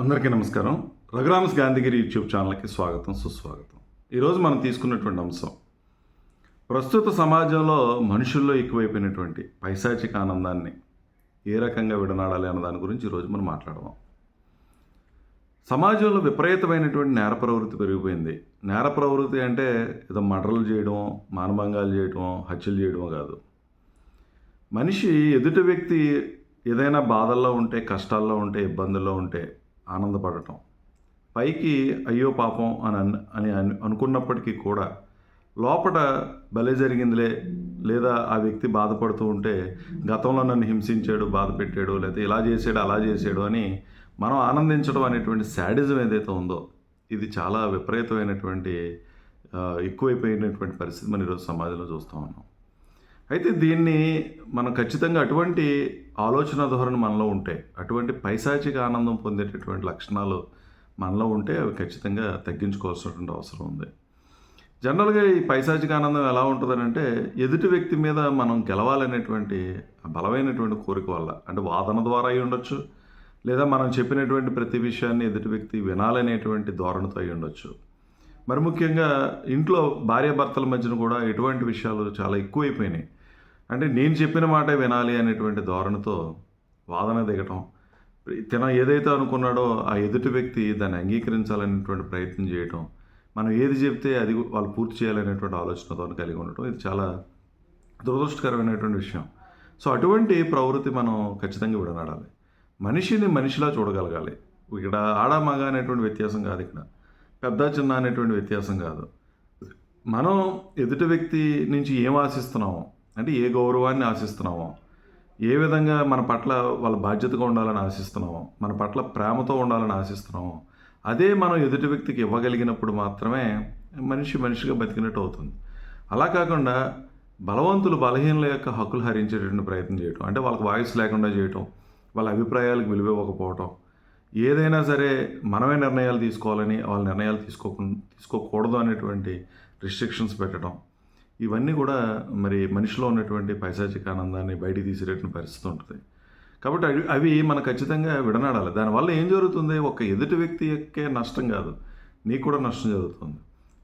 అందరికీ నమస్కారం. రఘురామస్ గాంధీగిరి యూట్యూబ్ ఛానల్కి స్వాగతం సుస్వాగతం. ఈరోజు మనం తీసుకున్నటువంటి అంశం ప్రస్తుత సమాజంలో మనుషుల్లో ఎక్కువైపోయినటువంటి పైశాచిక ఆనందాన్ని ఏ రకంగా విడనాడాలి అన్న దాని గురించి ఈరోజు మనం మాట్లాడదాం. సమాజంలో విపరీతమైనటువంటి నేర ప్రవృత్తి పెరిగిపోయింది. నేర ప్రవృత్తి అంటే ఏదో మర్డర్లు చేయడం మానభంగాలు చేయడం హత్యలు చేయడం కాదు. మనిషి ఎదుటి వ్యక్తి ఏదైనా బాధల్లో ఉంటే కష్టాల్లో ఉంటే ఇబ్బందుల్లో ఉంటే ఆనందపడటం. పైకి అయ్యో పాపం అని అని అనుకున్నప్పటికీ కూడా లోపల బలే జరిగిందిలే లేదా ఆ వ్యక్తి బాధపడుతూ ఉంటే గతంలో నన్ను హింసించాడు బాధ పెట్టాడు లేదా ఇలా చేసాడు అలా చేసాడు అని మనం ఆనందించడం అనేటువంటి శాడిజం ఏదైతే ఉందో ఇది చాలా విపరీతమైనటువంటి ఎక్కువైపోయినటువంటి పరిస్థితి మనం ఈరోజు సమాజంలో చూస్తూ ఉన్నాం. అయితే దీన్ని మనం ఖచ్చితంగా అటువంటి ఆలోచన ధోరణి మనలో ఉంటే అటువంటి పైశాచిక ఆనందం పొందేటటువంటి లక్షణాలు మనలో ఉంటే అవి ఖచ్చితంగా తగ్గించుకోవాల్సినటువంటి అవసరం ఉంది. జనరల్గా ఈ పైశాచిక ఆనందం ఎలా ఉంటుందనంటే ఎదుటి వ్యక్తి మీద మనం గెలవాలనేటువంటి బలమైనటువంటి కోరిక వల్ల అంటే వాదన ద్వారా అయి ఉండొచ్చు లేదా మనం చెప్పినటువంటి ప్రతి విషయాన్ని ఎదుటి వ్యక్తి వినాలనేటువంటి ధోరణితో అయి ఉండొచ్చు. మరి ముఖ్యంగా ఇంట్లో భార్యాభర్తల మధ్యన కూడా ఎటువంటి విషయాలు చాలా ఎక్కువైపోయినాయి. అంటే నేను చెప్పిన మాటే వినాలి అనేటువంటి ధోరణితో వాదన దిగటం. తన ఏదైతే అనుకున్నాడో ఆ ఎదుటి వ్యక్తి దాన్ని అంగీకరించాలనేటువంటి ప్రయత్నం చేయటం. మనం ఏది చెప్తే అది వాళ్ళు పూర్తి చేయాలనేటువంటి ఆలోచనతో కలిగి ఉండటం. ఇది చాలా దురదృష్టకరమైనటువంటి విషయం. సో అటువంటి ప్రవృత్తి మనం ఖచ్చితంగా విడనాడాలి. మనిషిని మనిషిలా చూడగలగాలి. ఇక్కడ ఆడ మగ అనేటువంటి వ్యత్యాసం కాదు ఇక్కడ. పెద్ద చిన్న అనేటువంటి వ్యత్యాసం కాదు. మనం ఎదుటి వ్యక్తి నుంచి ఏం ఆశిస్తున్నామో అంటే ఏ గౌరవాన్ని ఆశిస్తున్నామో ఏ విధంగా మన పట్ల వాళ్ళ బాధ్యతగా ఉండాలని ఆశిస్తున్నామో మన పట్ల ప్రేమతో ఉండాలని ఆశిస్తున్నామో అదే మనం ఎదుటి వ్యక్తికి ఇవ్వగలిగినప్పుడు మాత్రమే మనిషి మనిషిగా బతికినట్టు అవుతుంది. అలా కాకుండా బలవంతులు బలహీనుల యొక్క హక్కులు హరించేటటువంటి ప్రయత్నం చేయటం అంటే వాళ్ళకి వాయిస్ లేకుండా చేయటం వాళ్ళ అభిప్రాయాలకు విలువ ఇవ్వకపోవటం ఏదైనా సరే మనమే నిర్ణయాలు తీసుకోవాలని వాళ్ళ నిర్ణయాలు తీసుకోకుండా తీసుకోకూడదు అనేటువంటి రిస్ట్రిక్షన్స్ పెట్టడం ఇవన్నీ కూడా మరి మనిషిలో ఉన్నటువంటి పైశాచిక ఆనందాన్ని బయటికి తీసేటటువంటి పరిస్థితి ఉంటుంది. కాబట్టి అవి అవి మనం ఖచ్చితంగా విడనాడాలి. దానివల్ల ఏం జరుగుతుంది? ఒక ఎదుటి వ్యక్తి యొక్కే నష్టం కాదు. నీకు కూడా నష్టం జరుగుతుంది.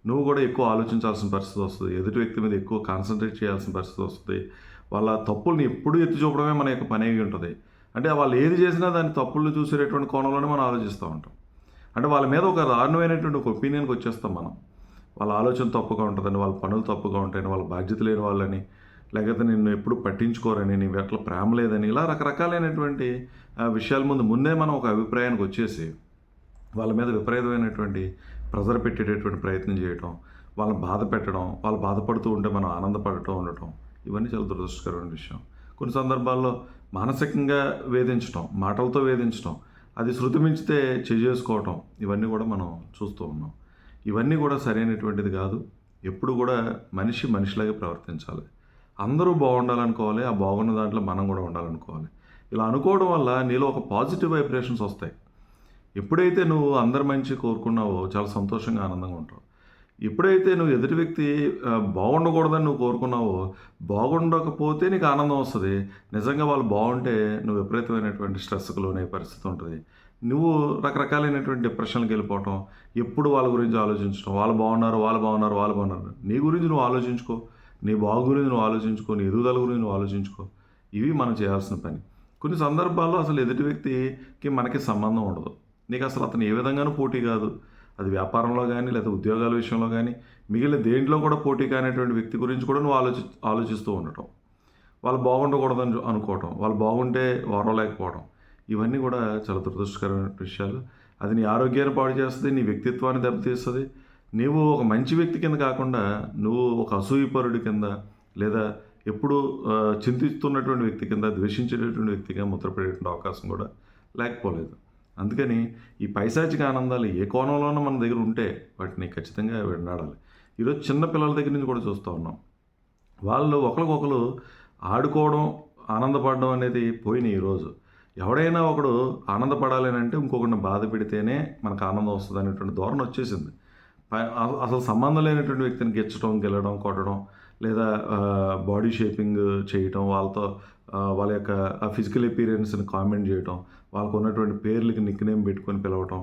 నువ్వు కూడా ఎక్కువ ఆలోచించాల్సిన పరిస్థితి వస్తుంది. ఎదుటి వ్యక్తి మీద ఎక్కువ కాన్సన్ట్రేట్ చేయాల్సిన పరిస్థితి వస్తుంది. వాళ్ళ తప్పుల్ని ఎప్పుడు ఎత్తి చూపడమే మన యొక్క పని అయి ఉంటుంది. అంటే వాళ్ళు ఏది చేసినా దాని తప్పులు చూసేటటువంటి కోణంలోనే మనం ఆలోచిస్తూ ఉంటాం. అంటే వాళ్ళ మీద ఒక దారుణమైనటువంటి ఒక ఒపీనియన్కి వచ్చేస్తాం మనం. వాళ్ళ ఆలోచన తప్పుగా ఉంటుందని వాళ్ళ పనులు తప్పుగా ఉంటాయని వాళ్ళ బాధ్యత లేని వాళ్ళని లేకపోతే నిన్ను ఎప్పుడు పట్టించుకోరని నీ ఎట్లా ప్రేమ లేదని ఇలా రకరకాలైనటువంటి విషయాల ముందు ముందే మనం ఒక అభిప్రాయానికి వచ్చేసి వాళ్ళ మీద విపరీతమైనటువంటి ప్రెజర్ పెట్టేటటువంటి ప్రయత్నం చేయటం వాళ్ళని బాధ పెట్టడం వాళ్ళు బాధపడుతూ ఉంటే మనం ఆనందపడటం ఉండటం ఇవన్నీ చాలా దురదృష్టకరమైన విషయం. కొన్ని సందర్భాల్లో మానసికంగా వేధించటం మాటలతో వేధించటం అది శృతి మించితే చేసుకోవటం ఇవన్నీ కూడా మనం చూస్తూ ఉన్నాం. ఇవన్నీ కూడా సరైనటువంటిది కాదు. ఎప్పుడు కూడా మనిషి మనిషిలాగే ప్రవర్తించాలి. అందరూ బాగుండాలనుకోవాలి. ఆ బాగున్న దాంట్లో మనం కూడా ఉండాలనుకోవాలి. ఇలా అనుకోవడం వల్ల నీలో ఒక పాజిటివ్ వైబ్రేషన్స్ వస్తాయి. ఎప్పుడైతే నువ్వు అందరి మంచి కోరుకున్నావో చాలా సంతోషంగా ఆనందంగా ఉంటావు. ఎప్పుడైతే నువ్వు ఎదుటి వ్యక్తి బాగుండకూడదని నువ్వు కోరుకున్నావో బాగుండకపోతే నీకు ఆనందం వస్తుంది. నిజంగా వాళ్ళు బాగుంటే నువ్వు విపరీతమైనటువంటి స్ట్రెస్కు లోనే పరిస్థితి ఉంటుంది. నువ్వు రకరకాలైనటువంటి డిప్రెషన్కి వెళ్ళిపోవటం ఎప్పుడు వాళ్ళ గురించి ఆలోచించడం వాళ్ళు బాగున్నారు వాళ్ళు బాగున్నారు వాళ్ళు బాగున్నారు. నీ గురించి నువ్వు ఆలోచించుకో. నీ బాగు గురించి నువ్వు ఆలోచించుకో. నీ ఎదుగుదల గురించి నువ్వు ఆలోచించుకో. ఇవి మనం చేయాల్సిన పని. కొన్ని సందర్భాల్లో అసలు ఎదుటి వ్యక్తికి మనకి సంబంధం ఉండదు. నీకు అసలు అతను ఏ విధంగానూ పోటీ కాదు. అది వ్యాపారంలో కానీ లేదా ఉద్యోగాల విషయంలో కానీ మిగిలిన దేంట్లో కూడా పోటీ కానిటువంటి వ్యక్తి గురించి కూడా నువ్వు ఆలోచి ఆలోచిస్తూ ఉండటం. వాళ్ళు బాగుండకూడదని అనుకోవటం. వాళ్ళు బాగుంటే ఓరవలేకపోవడం ఇవన్నీ కూడా చాలా దురదృష్టకరమైన విషయాలు. అది నీ ఆరోగ్యాన్ని పాడు చేస్తుంది నీ వ్యక్తిత్వాన్ని దెబ్బతీస్తుంది. నీవు ఒక మంచి వ్యక్తి కింద కాకుండా నువ్వు ఒక అసూయపరుడి కింద లేదా ఎప్పుడు చింతిస్తున్నటువంటి వ్యక్తి కింద ద్వేషించేటటువంటి వ్యక్తిగా ముద్రపడేటువంటి అవకాశం కూడా లేకపోలేదు. అందుకని ఈ పైశాచిక ఆనందాలు ఏ కోణంలోనూ మన దగ్గర ఉంటే వాటిని ఖచ్చితంగా విడనాడాలి ఈరోజు చిన్న పిల్లల దగ్గర నుంచి కూడా చూస్తూ ఉన్నాం. వాళ్ళు ఒకరికొకరు ఆడుకోవడం ఆనందపడడం అనేది పోయినాయి ఈరోజు. ఎవడైనా ఒకడు ఆనందపడాలి అని అంటే ఇంకొకరిని బాధ పెడితేనే మనకు ఆనందం వస్తుంది అనేటువంటి ధోరణి వచ్చేసింది. అసలు సంబంధం లేనటువంటి వ్యక్తిని గెచ్చడం గెలడం కొట్టడం లేదా బాడీ షేపింగ్ చేయటం వాళ్ళతో వాళ్ళ యొక్క ఫిజికల్ అపీరియన్స్ని కామెంట్ చేయటం వాళ్ళకు ఉన్నటువంటి పేర్లకి నిక్నేమ్ పెట్టుకొని పిలవటం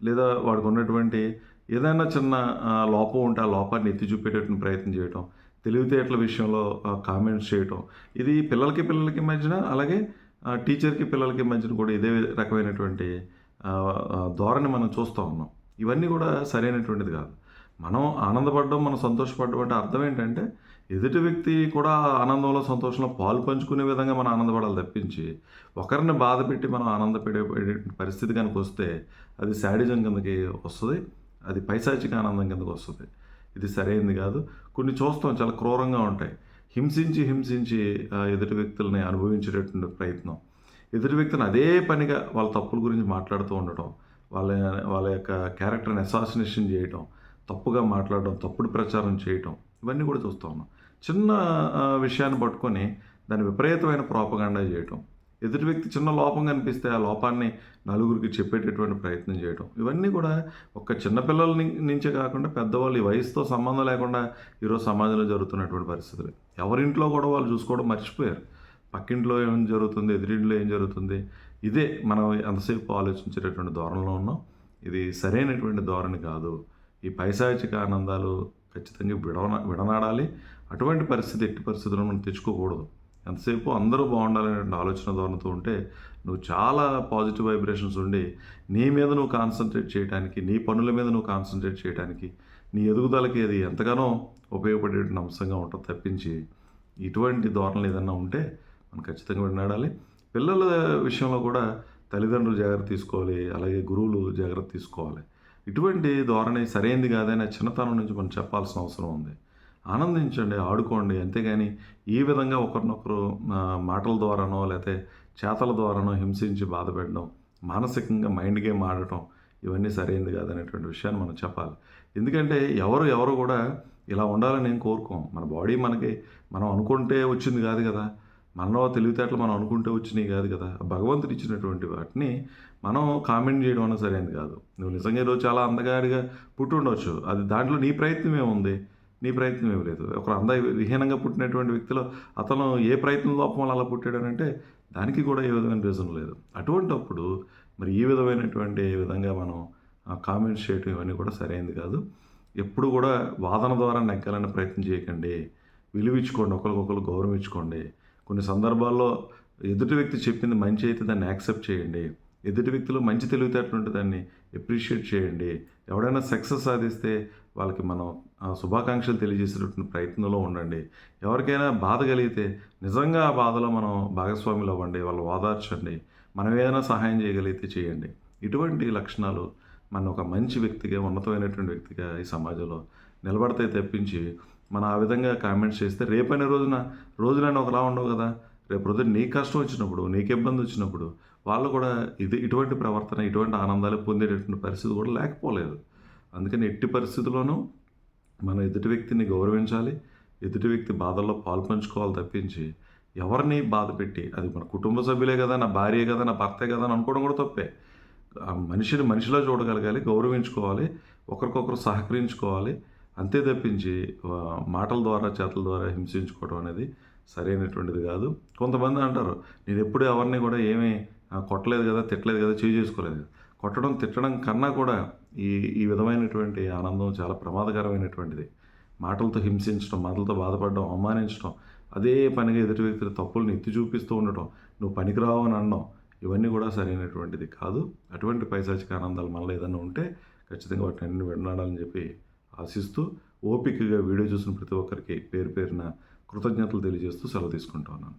లేదా వాడికి ఉన్నటువంటి ఏదైనా చిన్న లోపం ఉంటే ఆ లోపాన్ని ఎత్తి చూపేటటువంటి ప్రయత్నం చేయటం తెలివితేటల విషయంలో కామెంట్స్ చేయటం ఇది పిల్లలకి పిల్లలకి మధ్యన అలాగే టీచర్కి పిల్లలకి మధ్యన కూడా ఇదే రకమైనటువంటి ధోరణి మనం చూస్తూ ఉన్నాం. ఇవన్నీ కూడా సరైనటువంటిది కాదు. మనం ఆనందపడడం మనం సంతోషపడడం అంటే అర్థం ఏంటంటే ఎదుటి వ్యక్తి కూడా ఆనందంలో సంతోషంలో పాలు పంచుకునే విధంగా మనం ఆనందపడాలి తప్పించి ఒకరిని బాధ పెట్టి మనం ఆనందపడే పరిస్థితి కనుక వస్తే అది శాడిజం కిందకి వస్తుంది అది పైశాచిక ఆనందం కిందకి వస్తుంది. ఇది సరైనది కాదు. కొన్ని చూస్తాం చాలా క్రూరంగా ఉంటాయి. హింసించి హింసించి ఎదుటి వ్యక్తులని అనుభవించేటటువంటి ప్రయత్నం. ఎదుటి వ్యక్తిని అదే పనిగా వాళ్ళ తప్పుల గురించి మాట్లాడుతూ ఉండటం వాళ్ళ వాళ్ళ యొక్క క్యారెక్టర్ని అసాసినేషన్ చేయటం తప్పుగా మాట్లాడడం తప్పుడు ప్రచారం చేయటం ఇవన్నీ కూడా చూస్తూ ఉన్నాం. చిన్న విషయాన్ని పట్టుకొని దాని విపరీతమైన ప్రాపగాండా చేయటం. ఎదుటి వ్యక్తి చిన్న లోపం కనిపిస్తే ఆ లోపాన్ని నలుగురికి చెప్పేటటువంటి ప్రయత్నం చేయటం. ఇవన్నీ కూడా ఒక చిన్నపిల్లల నుంచే కాకుండా పెద్దవాళ్ళు ఈ వయసుతో సంబంధం లేకుండా ఈరోజు సమాజంలో జరుగుతున్నటువంటి పరిస్థితులు. ఎవరింట్లో కూడా వాళ్ళు చూసుకోవడం మర్చిపోయారు. పక్కింట్లో ఏం జరుగుతుంది ఎదురింట్లో ఏం జరుగుతుంది ఇదే మనం ఎంతసేపు ఆలోచించేటటువంటి ధోరణిలో ఉన్నాం. ఇది సరైనటువంటి ధోరణి కాదు. ఈ పైశాచిక ఆనందాలు ఖచ్చితంగా విడవ విడనాడాలి. అటువంటి పరిస్థితి ఎట్టి పరిస్థితుల్లో మనం తెచ్చుకోకూడదు. ఎంతసేపు అందరూ బాగుండాలనే ఆలోచన ధోరణితో ఉంటే నువ్వు చాలా పాజిటివ్ వైబ్రేషన్స్ ఉండి నీ మీద నువ్వు కాన్సన్ట్రేట్ చేయడానికి నీ పనుల మీద నువ్వు కాన్సన్ట్రేట్ చేయడానికి నీ ఎదుగుదలకి అది ఎంతగానో ఉపయోగపడే అంశంగా ఉంటుంది తప్పించి ఇటువంటి ధోరణులు ఏదైనా ఉంటే మనం ఖచ్చితంగా వినాడాలి పిల్లల విషయంలో కూడా తల్లిదండ్రులు జాగ్రత్త తీసుకోవాలి అలాగే గురువులు జాగ్రత్త తీసుకోవాలి. ఇటువంటి ధోరణి సరైనది కాదని చిన్నతనం నుంచి మనం చెప్పాల్సిన అవసరం ఉంది. ఆనందించండి ఆడుకోండి. అంతేగాని ఈ విధంగా ఒకరినొకరు మాటల ద్వారానో లేకపోతే చేతల ద్వారానో హింసించి బాధ పెట్టడం మానసికంగా మైండ్ గేమ్ ఆడటం ఇవన్నీ సరైనది కాదనేటువంటి విషయాన్ని మనం చెప్పాలి. ఎందుకంటే ఎవరు ఎవరు కూడా ఇలా ఉండాలని నేను కోరుకోం. మన బాడీ మనకి మనం అనుకుంటే వచ్చింది కాదు కదా. మనలో తెలివితేటలు మనం అనుకుంటే వచ్చినాయి కాదు కదా. భగవంతుడు ఇచ్చినటువంటి వాటిని మనం కామెంట్ చేయడం అన్నది సరైనది కాదు. నువ్వు నిజంగా ఈరోజు చాలా అందగాడిగా పుట్టి ఉండవచ్చు అది దాంట్లో నీ ప్రయత్నం ఏముంది నీ ప్రయత్నం ఏమి లేదు. ఒక అంద విహీనంగా పుట్టినటువంటి వ్యక్తిలో అతను ఏ ప్రయత్నం లోపం వల్ల అలా పుట్టాడనంటే దానికి కూడా ఏ విధమైన రీజన్ లేదు. అటువంటప్పుడు మరి ఈ విధమైనటువంటి విధంగా మనం కామెంట్స్ చేయటం ఇవన్నీ కూడా సరైనది కాదు. ఎప్పుడు కూడా వాదన ద్వారా నెగ్గాలని ప్రయత్నం చేయకండి. విలువించుకోండి ఒకరికొకరు గౌరవించుకోండి కొన్ని సందర్భాల్లో ఎదుటి వ్యక్తి చెప్పింది మంచి అయితే దాన్ని యాక్సెప్ట్ చేయండి. ఎదుటి వ్యక్తిలో మంచి తెలివితేటలు ఉంటే దాన్ని ఎప్రిషియేట్ చేయండి. ఎవడైనా సక్సెస్ సాధిస్తే వాళ్ళకి మనం శుభాకాంక్షలు తెలియజేసేటటువంటి ప్రయత్నంలో ఉండండి. ఎవరికైనా బాధ కలిగితే నిజంగా ఆ బాధలో మనం భాగస్వాములు అవ్వండి వాళ్ళు ఓదార్చండి మనం ఏదైనా సహాయం చేయగలిగితే చేయండి. ఇటువంటి లక్షణాలు మన ఒక మంచి వ్యక్తిగా ఉన్నతమైనటువంటి వ్యక్తిగా ఈ సమాజంలో నిలబడతాయి తెప్పించి మనం ఆ విధంగా కామెంట్స్ చేస్తే రేపైన రోజున రోజులైనా ఒకలా ఉండవు కదా. రేపు రోజు నీకు కష్టం వచ్చినప్పుడు నీకు ఇబ్బంది వచ్చినప్పుడు వాళ్ళు కూడా ఇది ఇటువంటి ప్రవర్తన ఇటువంటి ఆనందాలు పొందేటటువంటి పరిస్థితి కూడా లేకపోలేదు. అందుకని ఎట్టి పరిస్థితుల్లోనూ మనం ఎదుటి వ్యక్తిని గౌరవించాలి ఎదుటి వ్యక్తి బాధల్లో పాలు పంచుకోవాలి తప్పించి ఎవరిని బాధ పెట్టి అది మన కుటుంబ సభ్యులే కదా నా భార్య కదా నా భర్తే కదా అని అనుకోవడం కూడా తప్పే. మనిషిని మనిషిలో చూడగలగాలి గౌరవించుకోవాలి ఒకరికొకరు సహకరించుకోవాలి. అంతే తప్పించి మాటల ద్వారా చేతల ద్వారా హింసించుకోవడం అనేది సరైనటువంటిది కాదు. కొంతమంది అంటారు నేను ఎప్పుడు ఎవరిని కూడా ఏమీ కొట్టలేదు కదా తిట్టలేదు కదా చేయి చేసుకోలేదు కొట్టడం తిట్టడం కన్నా కూడా ఈ ఈ విధమైనటువంటి ఆనందం చాలా ప్రమాదకరమైనటువంటిది. మాటలతో హింసించడం మాటలతో బాధపడడం అవమానించడం అదే పనిగా ఎదుటి వ్యక్తుల తప్పులను ఎత్తి చూపిస్తూ ఉండటం నువ్వు పనికిరావు అని అనడం ఇవన్నీ కూడా సరైనటువంటిది కాదు. అటువంటి పైశాచిక ఆనందాలు మనలో ఏదైనా ఉంటే ఖచ్చితంగా వాటిని అన్ని వినాలని చెప్పి ఆశిస్తూ ఓపికగా వీడియో చూసిన ప్రతి ఒక్కరికి పేరు పేరున కృతజ్ఞతలు తెలియజేస్తూ సెలవు తీసుకుంటా ఉన్నాను.